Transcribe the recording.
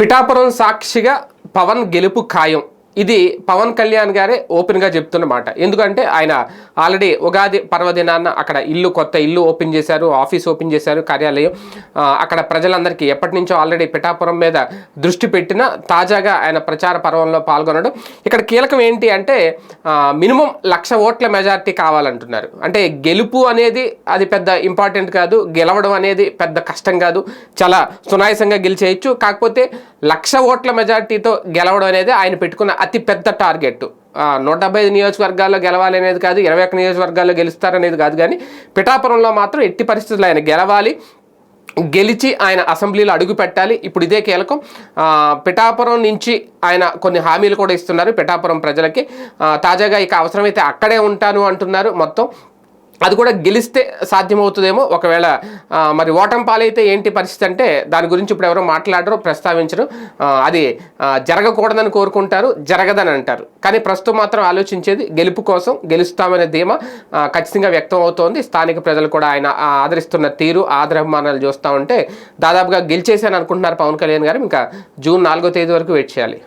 పిఠాపురం సాక్షిగా పవన్ గెలుపు ఖాయం. ఇది పవన్ కళ్యాణ్ గారే ఓపెన్గా చెప్తున్న మాట. ఎందుకంటే ఆయన ఆల్రెడీ ఉగాది పర్వదినాన్న అక్కడ ఇల్లు కొత్త ఇల్లు ఓపెన్ చేశారు ఆఫీస్ ఓపెన్ చేశారు కార్యాలయం. అక్కడ ప్రజలందరికీ ఎప్పటి నుంచో ఆల్రెడీ పిఠాపురం మీద దృష్టి పెట్టిన తాజాగా ఆయన ప్రచార పర్వంలో పాల్గొనడం. ఇక్కడ కీలకం ఏంటి అంటే మినిమం లక్ష ఓట్ల మెజార్టీ కావాలంటున్నారు. అంటే గెలుపు అనేది అది పెద్ద ఇంపార్టెంట్ కాదు గెలవడం అనేది పెద్ద కష్టం కాదు చాలా సునాయసంగా గెలిచేయచ్చు. కాకపోతే లక్ష ఓట్ల మెజార్టీతో గెలవడం అనేది ఆయన పెట్టుకున్న అతి పెద్ద టార్గెట్. నూట డెబ్బై ఐదు నియోజకవర్గాల్లో గెలవాలి అనేది కాదు ఇరవై ఒక్క నియోజకవర్గాల్లో గెలుస్తారనేది కాదు కానీ పిఠాపురంలో మాత్రం ఎట్టి పరిస్థితుల్లో ఆయన గెలవాలి గెలిచి ఆయన అసెంబ్లీలో అడుగు పెట్టాలి. ఇప్పుడు ఇదే కీలకం. పిఠాపురం నుంచి ఆయన కొన్ని హామీలు కూడా ఇస్తున్నారు పిఠాపురం ప్రజలకి. తాజాగా ఇక అవసరమైతే అక్కడే ఉంటాను అంటున్నారు మొత్తం. అది కూడా గెలిస్తే సాధ్యమవుతుందేమో. ఒకవేళ మరి ఓటం పాలైతే ఏంటి పరిస్థితి అంటే దాని గురించి ఇప్పుడు ఎవరో మాట్లాడరు ప్రస్తావించరు. అది జరగకూడదని కోరుకుంటారు జరగదని అంటారు. కానీ ప్రస్తుతం మాత్రం ఆలోచించేది గెలుపు కోసం గెలుస్తామనే ధీమా ఖచ్చితంగా వ్యక్తం అవుతోంది. స్థానిక ప్రజలు కూడా ఆయన ఆదరిస్తున్న తీరు ఆదరాభిమానాలు చూస్తూ ఉంటే దాదాపుగా గెలిచేసాను అనుకుంటున్నారు పవన్ కళ్యాణ్ గారు. ఇంకా జూన్ నాలుగో తేదీ వరకు వెయిట్ చేయాలి.